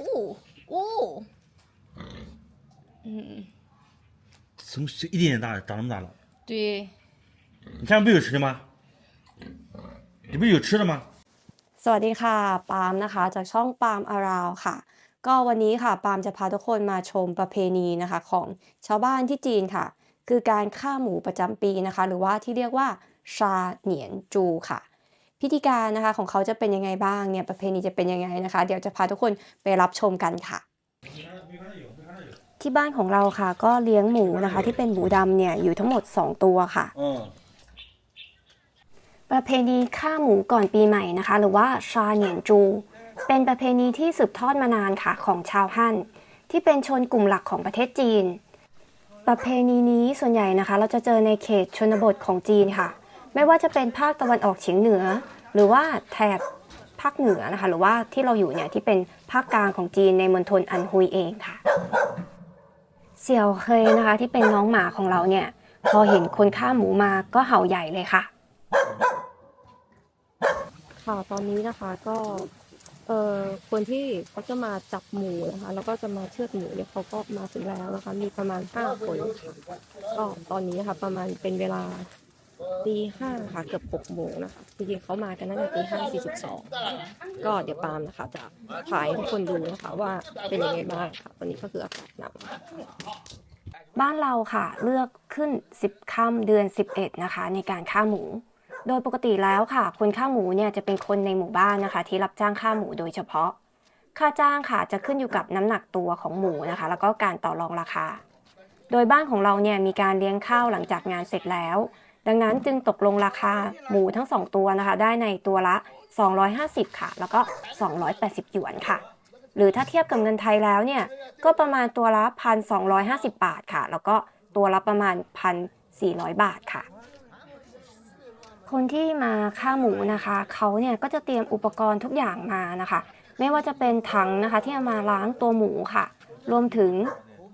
哦哦，嗯，从一点点大长那么大了。对，你看不有吃的吗？里面有吃的吗？ สวัสดีค่ะ ปาล์มนะคะ จากช่องปาล์มอาราวค่ะ ก็วันนี้ค่ะ ปาล์มจะพาทุกคนมาชมประเพณีนะคะ ของชาวบ้านที่จีนค่ะ คือการฆ่าหมูประจำปีนะคะ หรือว่าที่เรียกว่าชาเหนียนจูค่ะ พิธีการนะคะของเขาจะเป็นยังไงบ้างเนี่ยประเพณีจะเป็นยังไงนะคะ เดี๋ยวจะพาทุกคนไปรับชมกันค่ะที่บ้านของเราค่ะ ก็เลี้ยงหมูนะคะ ที่เป็นหมูดำเนี่ยอยู่ทั้งหมด 2 ตัวค่ะ嗯，ประเพณีฆ่าหมูก่อนปีใหม่นะคะ หรือว่าชาเหนียนจู เป็นประเพณีที่สืบทอดมานานค่ะของชาวฮั่นที่เป็นชนกลุ่มหลักของประเทศจีน ประเพณีนี้ส่วนใหญ่นะคะ เราจะเจอในเขตชนบทของจีนค่ะ ไม่ว่าจะเป็นภาคตะวันออกเฉียงเหนือ หรือว่าแถบภาคเหนือนะคะหรือว่าที่เราอยู่เนี่ยที่เป็นภาคกลางของจีนในมณฑลอันฮุยเองค่ะ เสี่ยวเคยนะคะที่เป็นน้องหมาของเราเนี่ยพอเห็นคนฆ่าหมูมาก็เห่าใหญ่เลยค่ะ ค่ะตอนนี้นะคะก็เอ่อคนที่เขาจะมาจับหมูนะคะแล้วก็จะมาเชือดหมูเนี่ยเขาก็มาถึงแล้วนะคะมีประมาณห้าคนค่ะก็ตอนนี้ค่ะประมาณเป็นเวลา ตีห้าค่ะเกือบหกโมงนะคะจริงๆเขามากันตั้งแต่ตีห้าสี่สิบสองก็เดี๋ยวปาล์มนะคะ จะถ่ายให้ทุกคนดูนะคะว่าเป็นยังไงบ้างค่ะวันนี้ก็คืออากาศหนาวบ้านเราค่ะเลือกขึ้น 10ค่ำเดือน 11 นะคะ ในการฆ่าหมู โดยปกติแล้วค่ะ คนฆ่าหมูเนี่ยจะเป็นคนในหมู่บ้านนะคะ ที่รับจ้างฆ่าหมูโดยเฉพาะ ค่าจ้างค่ะจะขึ้นอยู่กับน้ำหนักตัวของหมูนะคะ แล้วก็การต่อรองราคา โดยบ้านของเราเนี่ยมีการเลี้ยงข้าวหลังจากงานเสร็จแล้ว ดังนั้นจึงตกลงราคาหมูทั้ง 2 ตัวนะคะ ได้ในตัวละ 250 ค่ะ แล้วก็ 280 หยวนค่ะ หรือถ้าเทียบกับเงินไทยแล้วเนี่ย ก็ประมาณตัวละ 1,250 บาทค่ะ แล้วก็ตัวละประมาณ 1,400 บาทค่ะ คนที่มาฆ่าหมูนะคะ เขาเนี่ยก็จะเตรียมอุปกรณ์ทุกอย่างมานะคะ ไม่ว่าจะเป็นถังนะคะที่เอามาล้างตัวหมูค่ะ รวมถึง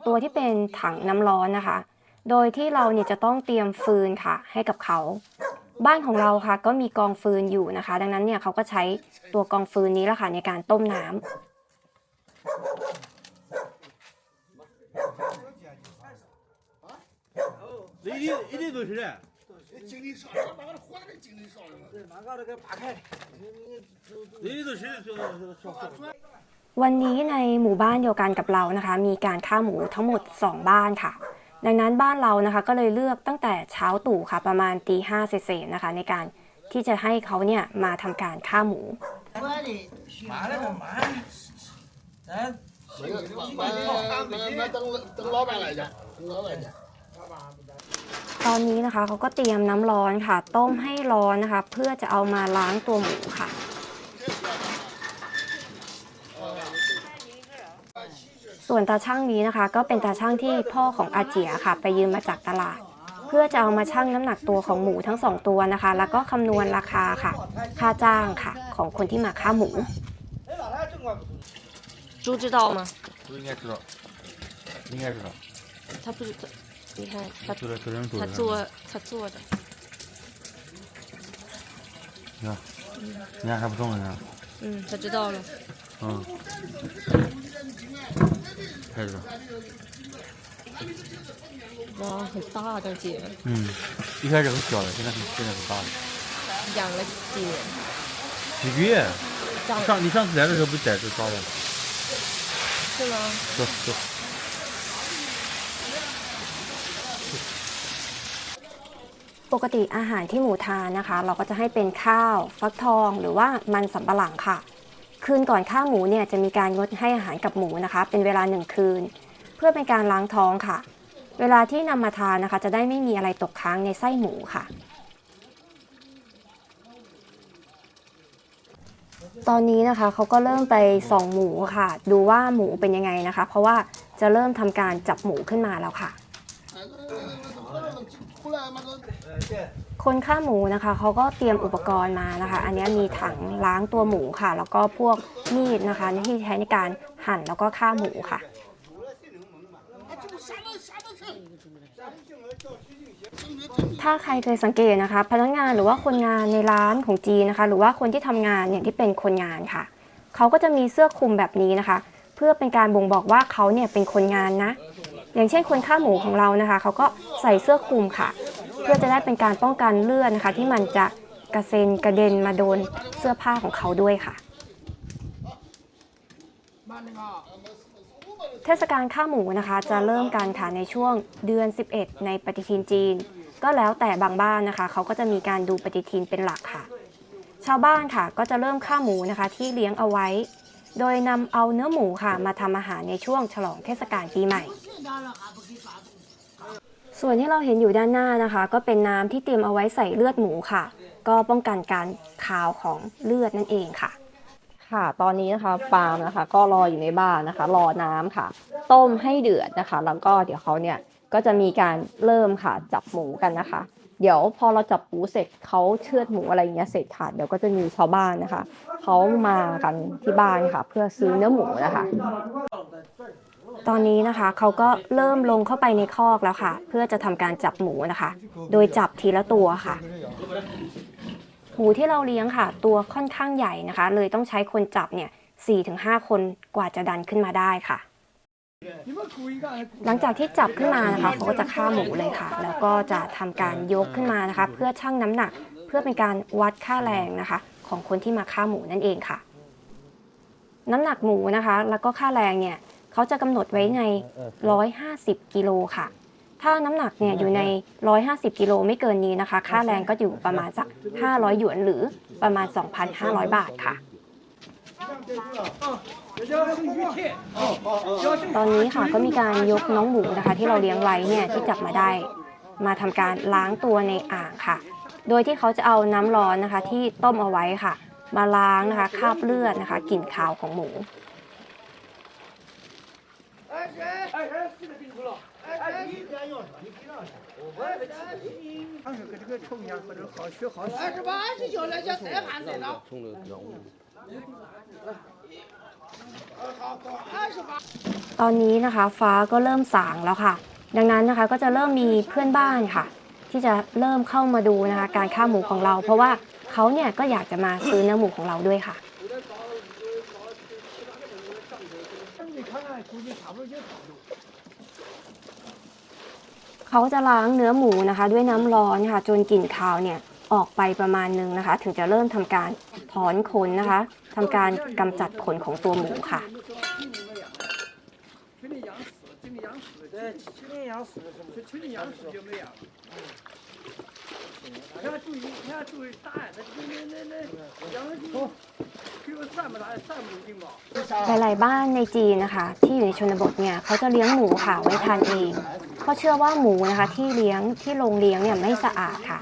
ตัวที่เป็นถังน้ำร้อนนะคะ โดยที่เราเนี่ยจะต้องเตรียมฟืนค่ะ ให้กับเขา บ้านของเราค่ะก็มีกองฟืนอยู่นะคะ ดังนั้นเนี่ยเขาก็ใช้ตัวกองฟืนนี้แหละค่ะในการต้มน้ำ 一定一定都是的。精力少，把俺活的精力少了嘛。马上这个扒开，一定都是就就就。 วันนี้ในหมู่บ้านเดียวกันกับเรานะคะ มีการฆ่าหมูทั้งหมด 2 บ้านค่ะ ดังนั้นบ้านเรานะคะก็เลยเลือกตั้งแต่เช้าตู่ค่ะประมาณตีห้าเศษนะคะในการที่จะให้เขาเนี่ยมาทำการฆ่าหมูตอนนี้นะคะเขาก็เตรียมน้ำร้อนค่ะ ต้มให้ร้อนนะคะ เพื่อจะเอามาล้างตัวหมูค่ะ ส่วนตาช่างนี้นะคะ ก็เป็นตาช่างที่พ่อของอาเจียค่ะ ไปยืมมาจากตลาด เพื่อจะเอามาชั่งน้ำหนักตัวของหมูทั้งสองตัวนะคะ แล้วก็คำนวณราคาค่ะ ค่าจ้างค่ะ ของคนที่มาฆ่าหมู 哎，老太真怪不错。猪知道吗都应该知道，应该知道。他不知道你看他就在这人他做他做的你看，你看还不中呢，你看， 嗯他知道了嗯，开始，哇很大的姐嗯，一开始很小的，现在很现在很大了。养了几年几个月？上你上次来的时候不在这抓的？是吗走走。 ปกติอาหารที่หมูทานนะคะ เราก็จะให้เป็นข้าว ฟักทอง หรือว่ามันสำปะหลังค่ะ คืนก่อนข้าวหมูเนี่ยจะมีการงดให้อาหารกับหมูนะคะ เป็นเวลาหนึ่งคืน เพื่อเป็นการล้างท้องค่ะ เวลาที่นำมาทานนะคะ จะได้ไม่มีอะไรตกค้างในไส้หมูค่ะ ตอนนี้นะคะเขาก็เริ่มไปส่องหมูค่ะ ดูว่าหมูเป็นยังไงนะคะ เพราะว่าจะเริ่มทำการจับหมูขึ้นมาแล้วค่ะ คนฆ่าหมูนะคะเขาก็เตรียมอุปกรณ์มานะคะ อันนี้มีถังล้างตัวหมูค่ะ แล้วก็พวกมีดนะคะที่ใช้ในการหั่นแล้วก็ฆ่าหมูค่ะถ้าใครเคยสังเกตนะคะ พนักงานหรือว่าคนงานในร้านของจีนนะคะ หรือว่าคนที่ทำงานเนี่ยที่เป็นคนงานค่ะ เขาก็จะมีเสื้อคลุมแบบนี้นะคะ เพื่อเป็นการบ่งบอกว่าเขาเนี่ยเป็นคนงานนะ อย่างเช่นคนฆ่าหมูของเรานะคะเขาก็ใส่เสื้อคลุมค่ะ เพื่อจะได้เป็นการป้องกันเลือดนะคะ ที่มันจะกระเซ็นกระเด็นมาโดนเสื้อผ้าของเขาด้วยค่ะ เทศกาลข้าหมูนะคะจะเริ่มกันค่ะในช่วงเดือน 11 ในปฏิทินจีน ก็แล้วแต่บางบ้านนะคะ เขาก็จะมีการดูปฏิทินเป็นหลักค่ะ ชาวบ้านค่ะก็จะเริ่มข้าหมูนะคะที่เลี้ยงเอาไว้ โดยนำเอาเนื้อหมูค่ะมาทำอาหารในช่วงฉลองเทศกาลปีใหม่ ส่วนที่เราเห็นอยู่ด้านหน้านะคะ ก็เป็นน้ำที่เตรียมเอาไว้ใส่เลือดหมูค่ะ ก็ป้องกันการคาวของเลือดนั่นเองค่ะ ค่ะตอนนี้นะคะฟาร์มนะคะ ก็รออยู่ในบ้านนะคะ รอน้ำค่ะ ต้มให้เดือดนะคะ แล้วก็เดี๋ยวเขาเนี่ยก็จะมีการเริ่มค่ะจับหมูกันนะคะ เดี๋ยวพอเราจับหมูเสร็จเขาเชือดหมูอะไรอย่างเงี้ยเสร็จค่ะเดี๋ยวก็จะมีชาวบ้านนะคะเขามากันที่บ้านค่ะ เพื่อซื้อเนื้อหมูนะคะ ตอนนี้นะคะเขาก็เริ่มลงเข้าไปในคอกแล้วค่ะ เพื่อจะทำการจับหมูนะคะ โดยจับทีละตัวค่ะหมูที่เราเลี้ยงค่ะ ตัวค่อนข้างใหญ่นะคะ เลยต้องใช้คนจับเนี่ย4-5คนกว่าจะดันขึ้นมาได้ค่ะ หลังจากที่จับขึ้นมานะคะเขาก็จะฆ่าหมูเลยค่ะ แล้วก็จะทำการยกขึ้นมานะคะ เพื่อชั่งน้ำหนัก เพื่อเป็นการวัดค่าแรงนะคะ ของคนที่มาฆ่าหมูนั่นเองค่ะ น้ำหนักหมูนะคะ แล้วก็ค่าแรงเนี่ยเขาจะกำหนดไว้ใน 150 กิโลค่ะ ถ้าน้ำหนักเนี่ยอยู่ใน 150 กิโลไม่เกินนี้นะคะ ค่าแรงก็อยู่ประมาณสัก 500 หยวนหรือประมาณ 2,500 บาทค่ะ ตอนนี้ค่ะก็มีการยกน้องหมูนะคะ ที่เราเลี้ยงไว้เนี่ยที่จับมาได้ มาทำการล้างตัวในอ่างค่ะ โดยที่เขาจะเอาน้ำร้อนนะคะ ที่ต้มเอาไว้ค่ะ มาล้างนะคะคราบเลือดนะคะกลิ่นคาวของหมู 二十八十九了，叫裁判在呢。二十八。 ตอนนี้นะคะฟ้าก็เริ่มสางแล้วค่ะ ดังนั้นนะคะก็จะเริ่มมีเพื่อนบ้านค่ะ ที่จะเริ่มเข้ามาดูนะคะ การฆ่าหมูของเรา เพราะว่าเขาเนี่ยก็อยากจะมาซื้อเนื้อหมูของเราด้วยค่ะ เขาจะล้างเนื้อหมูนะคะ ด้วยน้ำร้อนค่ะ จนกลิ่นคาวเนี่ย ออกไปประมาณหนึ่งนะคะ ถึงจะเริ่มทำการถอนขนนะคะทำการกำจัดขนของตัวหมูค่ะหลายๆบ้านในจีนนะคะ ที่อยู่ในชนบทเนี่ยเขาจะเลี้ยงหมูค่ะไว้ทานเอง เพราะเชื่อว่าหมูนะคะ ที่เลี้ยงที่โรงเลี้ยงเนี่ยไม่สะอาดค่ะ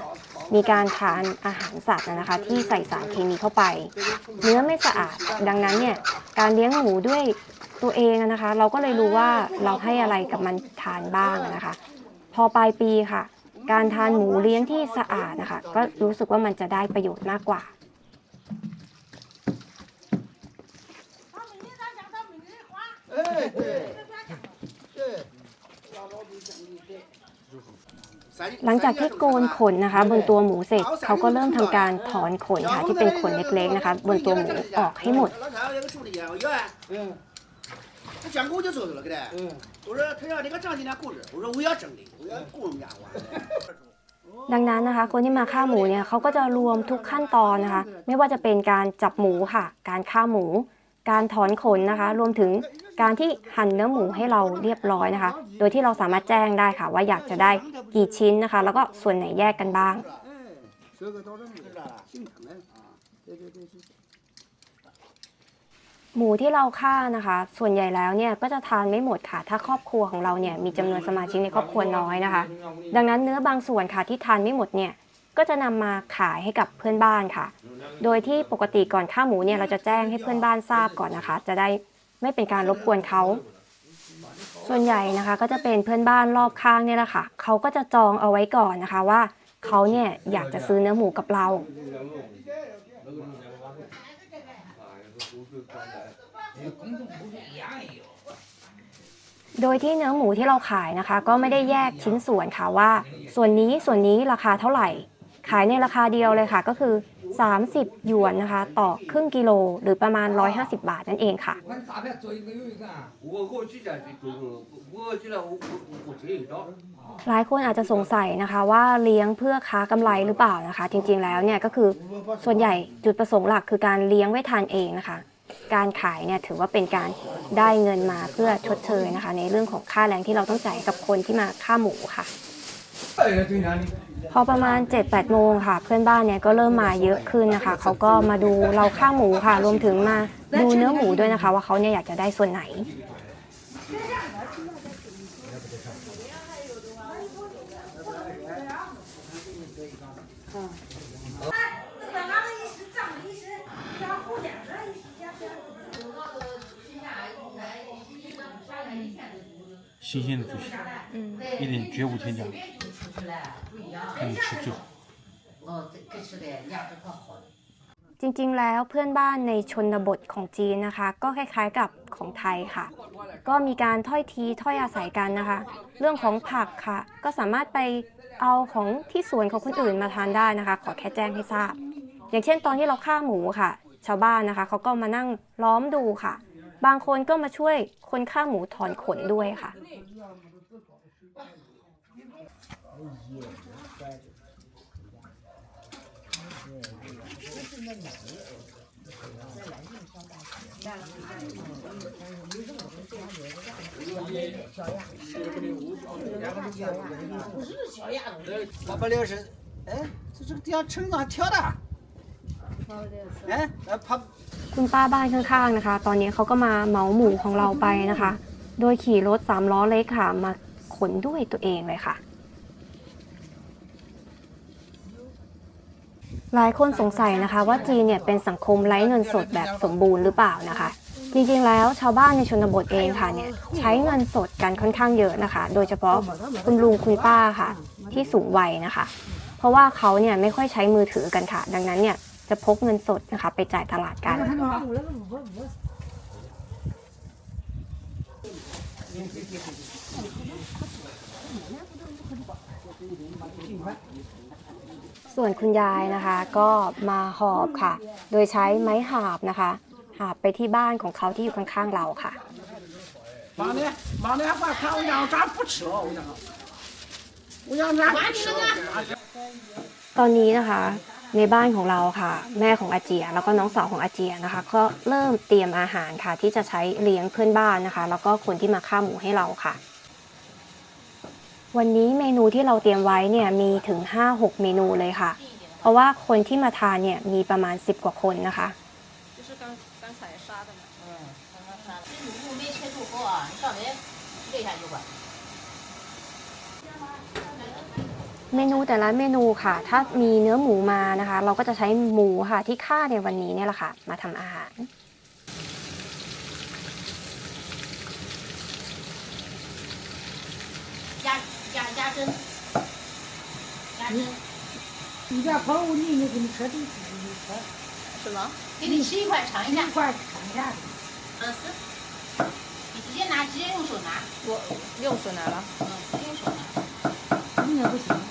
มีการทานอาหารสัตว์นะคะ ที่ใส่สารเคมีเข้าไป เนื้อไม่สะอาด ดังนั้นเนี่ยการเลี้ยงหมูด้วยตัวเองนะคะ เราก็เลยรู้ว่าเราให้อะไรกับมันทานบ้างนะคะ พอปลายปีค่ะ การทานหมูเลี้ยงที่สะอาดนะคะ ก็รู้สึกว่ามันจะได้ประโยชน์มากกว่า哎，对， หลังจากที่โกนขนนะคะ บนตัวหมูเสร็จเขาก็เริ่มทำการถอนขนค่ะที่เป็นขนเล็กๆนะคะ บนตัวหมูออกให้หมด 老太太给处理呀，我要啊，嗯他讲我就说了，给他。嗯。我说他要那个张今天雇人，我说我要挣的，我要雇人家娃。 ดังนั้นนะคะ คนที่มาฆ่าหมูเนี่ยเขาก็จะรวมทุกขั้นตอนนะคะ ไม่ว่าจะเป็นการจับหมูค่ะ การฆ่าหมู การถอนขนนะคะ รวมถึง การที่หั่นเนื้อหมูให้เราเรียบร้อยนะคะ โดยที่เราสามารถแจ้งได้ค่ะ ว่าอยากจะได้กี่ชิ้นนะคะ แล้วก็ส่วนไหนแยกกันบ้าง หมูที่เราฆ่านะคะ ส่วนใหญ่แล้วเนี่ยก็จะทานไม่หมดค่ะ ถ้าครอบครัวของเราเนี่ยมีจำนวนสมาชิกในครอบครัวน้อยนะคะ ดังนั้นเนื้อบางส่วนค่ะที่ทานไม่หมดเนี่ยก็จะนำมาขายให้กับเพื่อนบ้านค่ะ โดยที่ปกติก่อนฆ่าหมูเนี่ยเราจะแจ้งให้เพื่อนบ้านทราบก่อนนะคะ จะได้ ไม่เป็นการรบกวนเขา ส่วนใหญ่นะคะก็จะเป็นเพื่อนบ้านรอบข้างเนี่ยแหละค่ะเขาก็จะจองเอาไว้ก่อนนะคะว่าเขาเนี่ยอยากจะซื้อเนื้อหมูกับเรา โดยที่เนื้อหมูที่เราขายนะคะ ก็ไม่ได้แยกชิ้นส่วนค่ะว่า ส่วนนี้ส่วนนี้ราคาเท่าไหร่ ขายในราคาเดียวเลยค่ะ ก็คือ 30 หยวนนะคะ ต่อครึ่งกิโลหรือประมาณ 150 บาทนั่นเองค่ะ หลายคนอาจจะสงสัยนะคะว่าเลี้ยงเพื่อค้ากำไรหรือเปล่านะคะ จริงๆแล้วเนี่ยก็คือส่วนใหญ่จุดประสงค์หลักคือการเลี้ยงไว้ทานเองนะคะ การขายเนี่ยถือว่าเป็นการได้เงินมาเพื่อชดเชยนะคะ ในเรื่องของค่าแรงที่เราต้องจ่ายกับคนที่มาฆ่าหมูค่ะ พอประมาณ 7-8 โมงค่ะ เพื่อนบ้านเนี่ยก็เริ่มมาเยอะขึ้นนะคะ เขาก็มาดูเราฆ่าหมูค่ะ รวมถึงมาดูเนื้อหมูด้วยนะคะ ว่าเขาเนี่ยอยากจะได้ส่วนไหน 本来的一时长的一时，加护点的一时加上。新鲜的猪血，一点绝无添加， 看你吃最好。 哦，这这吃的养殖可好了。 จริงๆ แล้วเพื่อนบ้านในชนบทของจีนนะคะ ก็คล้ายๆกับของไทยค่ะ ก็มีการถ้อยทีถ้อยอาศัยกันนะคะ เรื่องของผักค่ะ ก็สามารถไปเอาของที่สวนของคนอื่นมาทานได้นะคะ ขอแค่แจ้งให้ทราบ อย่างเช่นตอนที่เราฆ่าหมูค่ะ ชาวบ้านนะคะเขาก็มานั่งล้อมดูค่ะ บางคนก็มาช่วยคนฆ่าหมูถอนขนด้วยค่ะ 八百六十，哎，这这个地上成长跳的，哎，呃，爬 คุณป้าบ้านข้างๆนะคะ ตอนนี้เขาก็มาเหมาหมูของเราไปนะคะ โดยขี่รถสามล้อเล็กค่ะ มาขนด้วยตัวเองเลยค่ะ หลายคนสงสัยนะคะว่าจีนเนี่ยเป็นสังคมไร้เงินสดแบบสมบูรณ์หรือเปล่านะคะ จริงๆแล้วชาวบ้านในชนบทเองค่ะเนี่ยใช้เงินสดกันค่อนข้างเยอะนะคะ โดยเฉพาะคุณลุงคุณป้าค่ะ ที่สูงวัยนะคะ เพราะว่าเขาเนี่ยไม่ค่อยใช้มือถือกันค่ะ ดังนั้นเนี่ยจะพกเงินสดนะคะ ไปจ่ายตลาดกัน ส่วนคุณยายนะคะก็มาหอบค่ะ โดยใช้ไม้หาบนะคะ หาบไปที่บ้านของเขาที่อยู่ข้างๆเราค่ะมาเนี่ยมาเนี่ยว่าเขาอยากจับผู้ชายตอนนี้นะคะ ในบ้านของเราค่ะ แม่ของอาเจีย แล้วก็น้องสาวของอาเจียนะคะ ก็เริ่มเตรียมอาหารค่ะ ที่จะใช้เลี้ยงเพื่อนบ้านนะคะ แล้วก็คนที่มาฆ่าหมูให้เราค่ะ วันนี้เมนูที่เราเตรียมไว้เนี่ยมีถึง 5-6 เมนูเลยค่ะ เพราะว่าคนที่มาทานเนี่ยมีประมาณ 10 กว่าคนนะคะ เมนูแต่ละเมนูค่ะ ถ้ามีเนื้อหมูมานะคะ เราก็จะใช้หมูค่ะที่ฆ่าในวันนี้เนี่ยแหละค่ะ มาทำอาหาร 加加加针，加针，你家跑五你你给你车进去，你车什么？给你吃一块尝一下一。块看一下。嗯，是。你直接拿，直接用手拿。我用手拿了。嗯，直接用手拿。你也不行。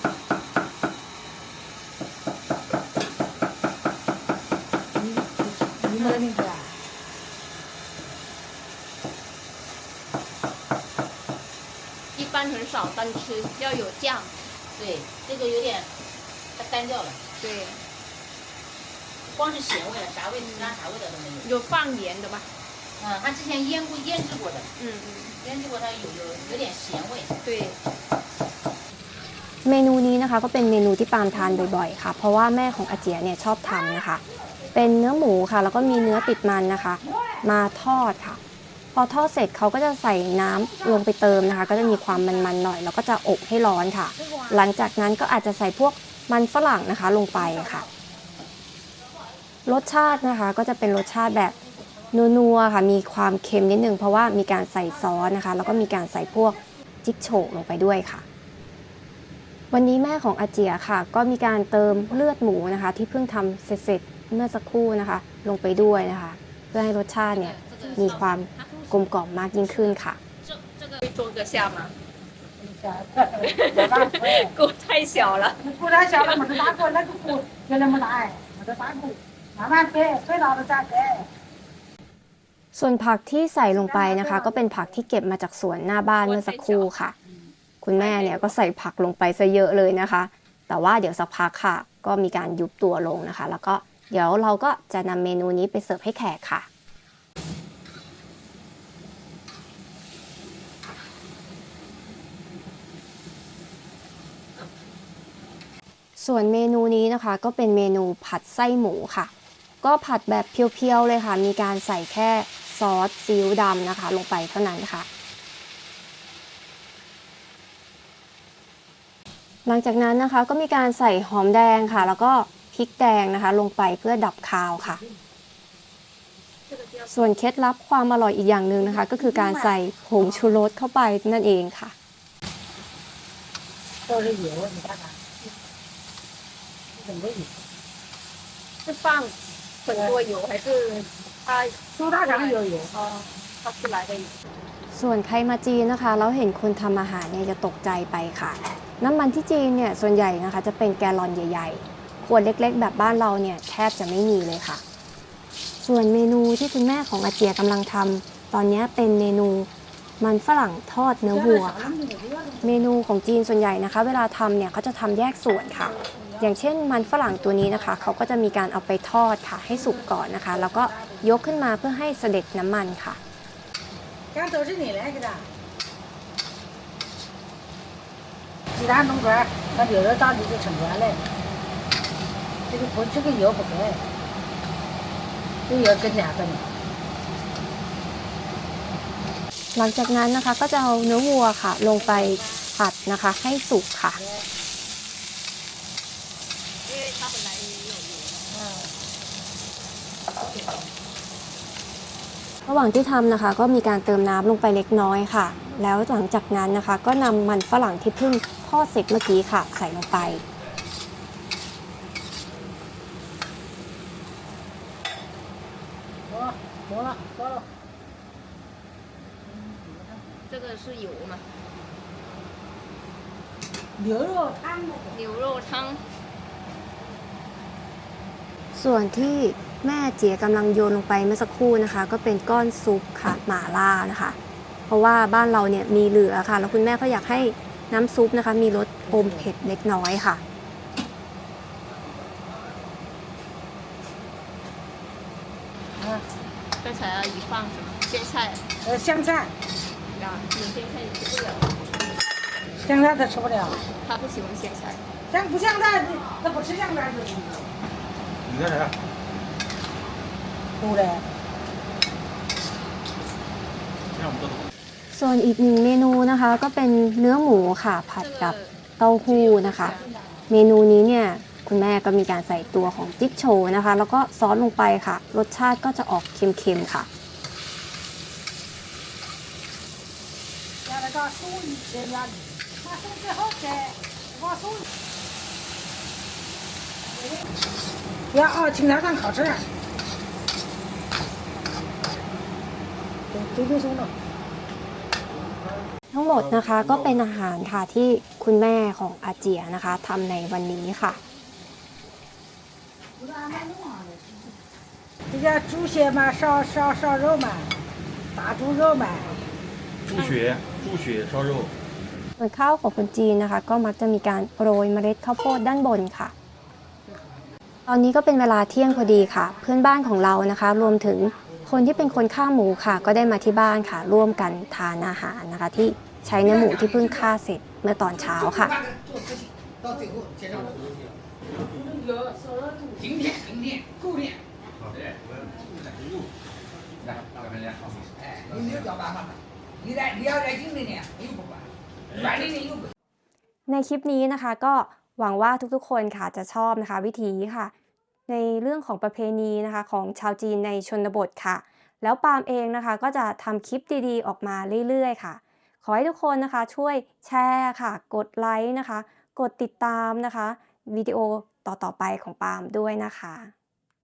般很少单吃，要有酱。对，这个有点太单调了，对，光是咸味了，啥味啥啥味道都没有。有放盐的吧？嗯，它之前腌过腌制过的，嗯嗯，腌制过它有有有点咸味。对。 เมนูนี้นะคะก็เป็นเมนูที่ปาล์มทานบ่อยๆค่ะ เพราะว่าแม่ของอาเจียเนี่ยชอบทำนะคะ เป็นเนื้อหมูค่ะ แล้วก็มีเนื้อติดมันนะคะ มาทอดค่ะ พอทอดเสร็จเขาก็จะใส่น้ำลงไปเติมนะคะ ก็จะมีความมันๆหน่อย แล้วก็จะอบให้ร้อนค่ะ หลังจากนั้นก็อาจจะใส่พวกมันฝรั่งนะคะลงไปค่ะ รสชาตินะคะก็จะเป็นรสชาติแบบนัวๆค่ะ มีความเค็มนิดนึงเพราะว่ามีการใส่ซอสนะคะ แล้วก็มีการใส่พวกจิ๊กโฉกลงไปด้วยค่ะ วันนี้แม่ของอาเจียค่ะ ก็มีการเติมเลือดหมูนะคะ ที่เพิ่งทำเสร็จเมื่อสักครู่นะคะ ลงไปด้วยนะคะ เพื่อให้รสชาติเนี่ยมีความ กลมกล่อมมากยิ่งขึ้นค่ะ 这这个可以做个下吗？ 锅太小了。不然小了，我这大锅那个锅就那么大哎，我这大锅慢慢煸，煸老了再煸。 ส่วนผักที่ใส่ลงไปนะคะ ก็เป็นผักที่เก็บมาจากสวนหน้าบ้านเมื่อสักครู่ค่ะ คุณแม่เนี่ยก็ใส่ผักลงไปซะเยอะเลยนะคะ แต่ว่าเดี๋ยวสักพักค่ะ ก็มีการยุบตัวลงนะคะ แล้วก็เดี๋ยวเราก็จะนำเมนูนี้ไปเสิร์ฟให้แขกค่ะ ส่วนเมนูนี้นะคะก็เป็นเมนูผัดไส้หมูค่ะ ก็ผัดแบบเพียวๆเลยค่ะ มีการใส่แค่ซอสซีอิ๊วดำนะคะ ลงไปเท่านั้นค่ะ หลังจากนั้นนะคะก็มีการใส่หอมแดงค่ะ แล้วก็พริกแดงนะคะ ลงไปเพื่อดับคาวค่ะ ส่วนเคล็ดลับความอร่อยอีกอย่างหนึ่งนะคะ ก็คือการใส่ผงชูรสเข้าไปนั่นเองค่ะ 都是油，你看看，整个油，是放很多油还是它猪大肠有油。哦它出来的油？ ส่วนใครมาจีนนะคะแล้วเห็นคนทำอาหารเนี่ยจะตกใจไปค่ะ น้ำมันที่จีนเนี่ยส่วนใหญ่นะคะ จะเป็นแกลลอนใหญ่ๆ ขวดเล็กๆ แบบบ้านเราเนี่ยแทบจะไม่มีเลยค่ะ ส่วนเมนูที่คุณแม่ของอาเจียกำลังทำตอนนี้เป็นเมนูมันฝรั่งทอดเนื้อวัวค่ะ เมนูของจีนส่วนใหญ่นะคะ เวลาทำเนี่ยเขาจะทำแยกส่วนค่ะ อย่างเช่นมันฝรั่งตัวนี้นะคะ เขาก็จะมีการเอาไปทอดค่ะ ให้สุกก่อนนะคะ แล้วก็ยกขึ้นมาเพื่อให้เสด็จน้ำมันค่ะ 这都是你来给的。鸡蛋弄块儿，那有的大米就盛出来了。这个不，这个油不给，这个油跟两个呢。 หลังจากนั้นนะคะก็จะเอาเนื้อวัวค่ะ ลงไปผัดนะคะ ให้สุกค่ะ 因为它本来也有油。 ระหว่างที่ทำนะคะ ก็มีการเติมน้ำลงไปเล็กน้อยค่ะ แล้วหลังจากนั้นนะคะ ก็นำมันฝรั่งที่เพิ่งทอดเสร็จเมื่อกี้ค่ะ ใส่ลงไป 好，好了，好了。这个是油嘛？牛肉汤。牛肉汤。 ส่วนที่แม่เจียกำลังโยนลงไปเมื่อสักครู่นะคะ ก็เป็นก้อนซุปค่ะหม่าล่านะคะ เพราะว่าบ้านเราเนี่ยมีเหลือค่ะ แล้วคุณแม่ก็อยากให้น้ำซุปนะคะ มีรสอมเผ็ดเล็กน้อยค่ะ 刚才阿姨放什么？鲜菜。呃，香菜，啊，你鲜菜你吃不了，香菜他吃不了，他不喜欢鲜菜。香不香菜，他不吃香菜就是。 你干啥？苦的。 让我们都 ส่วนอีกหนึ่งเมนูนะคะ ก็เป็นเนื้อหมูค่ะ ผัด 这 กับ 个 เต้าหู้นะคะ เมนูนี้เนี่ยคุณแม่ก็มีการใส่ตัวของจิ๊กโชว์นะคะ แล้วก็ซอสลงไปค่ะ รสชาติก็จะออกเค็มๆค่ะ 加那个素鱼在那里，那素最好吃，我素。 要哦，青条上烤翅。对对对，松了。 ทั้งหมดนะคะก็เป็นอาหารค่ะที่คุณแม่ของอาเจียนะคะทำในวันนี้ค่ะ 这叫猪血嘛，烧烧烧肉嘛，打猪肉嘛。猪血，猪血烧肉。 ส่วนข้าวของคนจีนนะคะ ก็มักจะมีการโรยเมล็ดข้าวโพดด้านบนค่ะ ต อนนี้ก็เป็นเวลาเที่ยงพอดีค่ะ เพื่อนบ้านของเรานะคะ รวมถึงคนที่เป็นคนฆ่าหมูค่ะ ก็ได้มาที่บ้านค่ะ ร่วมกันทานอาหารนะคะ ที่ใช้เนื้อหมูที่เพิ่งฆ่าเสร็จเมื่อตอนเช้าค่ะในคลิปนี้นะคะก็หวังว่าทุกๆคนค่ะจะชอบนะคะ วิธีค่ะ ในเรื่องของประเพณีนะคะของชาวจีนในชนบทค่ะ แล้วปาล์มเองนะคะก็จะทำคลิปดีๆ ออกมาเรื่อยๆ ค่ะ ขอให้ทุกคนนะคะช่วยแชร์ค่ะ กดไลค์นะคะ กดติดตามนะคะวิดีโอต่อๆไปของปาล์มด้วยนะคะ